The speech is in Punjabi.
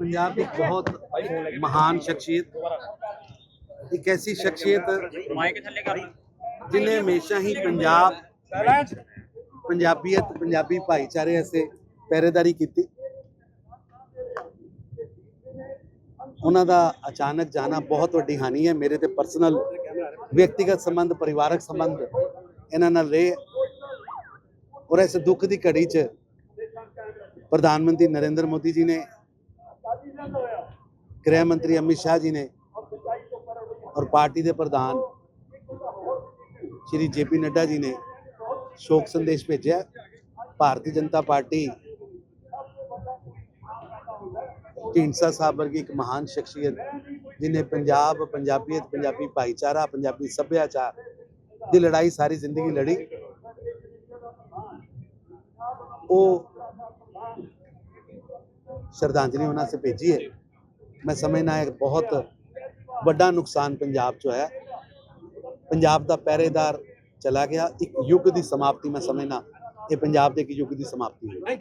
ਪੰਜਾਬ ਇੱਕ ਬਹੁਤ ਮਹਾਨ ਸ਼ਖਸੀਅਤ ਇੱਕ ਐਸੀ ਸ਼ਖਸੀਅਤ ਮਾਈਕ ਜਿਨੇ ਹਮੇਸ਼ਾ ਹੀ ਪੰਜਾਬ ਪੰਜਾਬੀਅਤ ਪੰਜਾਬੀ ਭਾਈਚਾਰੇ ਐਸੇ ਪਹਿਰੇਦਾਰੀ ਕੀਤੀ ਉਹਨਾਂ ਦਾ ਅਚਾਨਕ ਜਾਣਾ ਬਹੁਤ ਵੱਡੀ ਹਾਨੀ ਹੈ ਮੇਰੇ ਤੇ ਪਰਸਨਲ ਵਿਅਕਤੀਗਤ ਸੰਬੰਧ ਪਰਿਵਾਰਕ ਸੰਬੰਧ ਇਹਨਾਂ ਨਾਲ ਰਹੇ ਔਰ ਇਸ ਦੁੱਖ ਦੀ ਘੜੀ 'ਚ ਪ੍ਰਧਾਨ ਮੰਤਰੀ ਨਰਿੰਦਰ ਮੋਦੀ ਜੀ ਨੇ ਗ੍ਰਹਿ ਮੰਤਰੀ ਅਮਿਤ ਸ਼ਾਹ ਜੀ ਨੇ ਔਰ ਪਾਰਟੀ ਦੇ ਪ੍ਰਧਾਨ ਸ਼੍ਰੀ ਜੇਪੀ ਨੱਡਾ ਜੀ ਨੇ ਸ਼ੋਕ ਸੰਦੇਸ਼ ਭੇਜਿਆ ਭਾਰਤੀ ਜਨਤਾ ਪਾਰਟੀ ਢੀਂਡਸਾ ਸਾਹਿਬ ਵਰਗੀ ਇੱਕ ਮਹਾਨ ਸ਼ਖਸੀਅਤ ਜਿਨੇ ਪੰਜਾਬ ਪੰਜਾਬੀਅਤ ਪੰਜਾਬੀ ਭਾਈਚਾਰਾ ਪੰਜਾਬੀ ਸੱਭਿਆਚਾਰ ਦੀ ਲੜਾਈ ਸਾਰੀ ਜ਼ਿੰਦਗੀ ਲੜੀ ਉਹ ਸ਼ਰਧਾਂਜਲੀ ਉਹਨਾਂ ਸੇ ਭੇਜੀ ਹੈ। ਮੈਂ ਸਮਝਣਾ ਹੈ ਬਹੁਤ ਵੱਡਾ ਨੁਕਸਾਨ ਪੰਜਾਬ 'ਚ ਹੋਇਆ ਪੰਜਾਬ ਦਾ ਪਹਿਰੇਦਾਰ ਚਲਾ ਗਿਆ। ਇੱਕ ਯੁੱਗ ਦੀ ਸਮਾਪਤੀ ਮੈਂ ਸਮਝਣਾ ਇਹ ਪੰਜਾਬ ਦੇ ਇੱਕ ਯੁੱਗ ਦੀ ਸਮਾਪਤੀ ਹੋਈ।